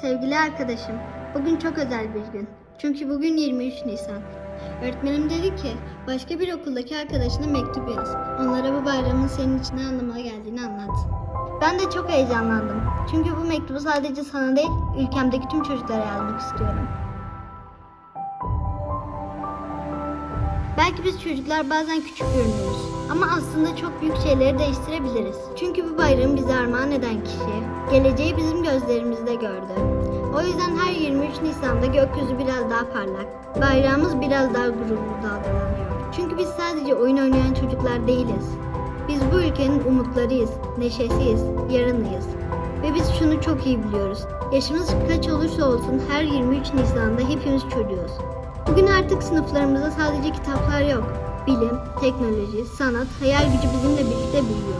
Sevgili arkadaşım, bugün çok özel bir gün. Çünkü bugün 23 Nisan. Öğretmenim dedi ki, başka bir okuldaki arkadaşına mektup yaz. Onlara bu bayramın senin için ne anlamına geldiğini anlat. Ben de çok heyecanlandım. Çünkü bu mektubu sadece sana değil, ülkemdeki tüm çocuklara yazmak istiyorum. Belki biz çocuklar bazen küçük görünüyoruz. Ama aslında çok büyük şeyleri değiştirebiliriz. Çünkü bu bayramı bize armağan eden kişi, geleceği bizim gözlerimizde gördü. O yüzden her 23 Nisan'da gökyüzü biraz daha parlak, bayrağımız biraz daha gururlu dalgalanıyor. Çünkü biz sadece oyun oynayan çocuklar değiliz. Biz bu ülkenin umutlarıyız, neşesiyiz, yarınıyız. Ve biz şunu çok iyi biliyoruz. Yaşımız kaç olursa olsun her 23 Nisan'da hepimiz çocuğuz. Bugün artık sınıflarımızda sadece kitaplar yok. Bilim, teknoloji, sanat, hayal gücü bizimle birlikte büyüyor.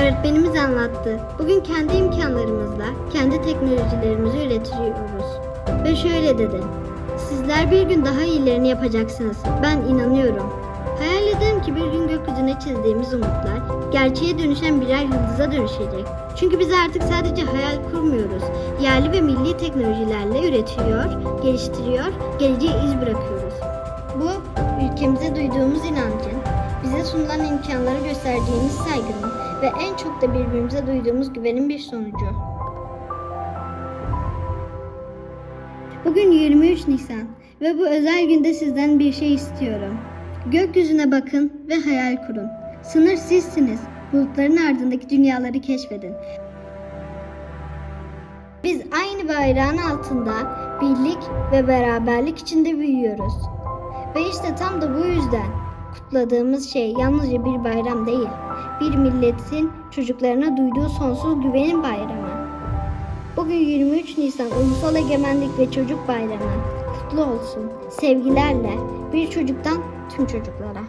Öğretmenimiz anlattı. Bugün kendi imkanlarımızla, kendi teknolojilerimizi üretiyoruz. Ve şöyle dedi. Sizler bir gün daha iyilerini yapacaksınız. Ben inanıyorum. Hayal ederim ki bir gün gökyüzüne çizdiğimiz umutlar gerçeğe dönüşen birer yıldıza dönüşecek. Çünkü biz artık sadece hayal kurmuyoruz. Yerli ve milli teknolojilerle üretiyor, geliştiriyor, geleceğe iz bırakıyoruz. Bu ülkemize duyduğumuz inancın, bize sunulan imkanlara göstereceğimiz saygının ve en çok da birbirimize duyduğumuz güvenin bir sonucu. Bugün 23 Nisan ve bu özel günde sizden bir şey istiyorum. Gökyüzüne bakın ve hayal kurun. Sınır sizsiniz. Bulutların ardındaki dünyaları keşfedin. Biz aynı bayrağın altında birlik ve beraberlik içinde büyüyoruz. Ve işte tam da bu yüzden kutladığımız şey yalnızca bir bayram değil, bir milletin çocuklarına duyduğu sonsuz güvenin bayramı. Bugün 23 Nisan Ulusal Egemenlik ve Çocuk Bayramı. Kutlu olsun. Sevgilerle bir çocuktan tüm çocuklara.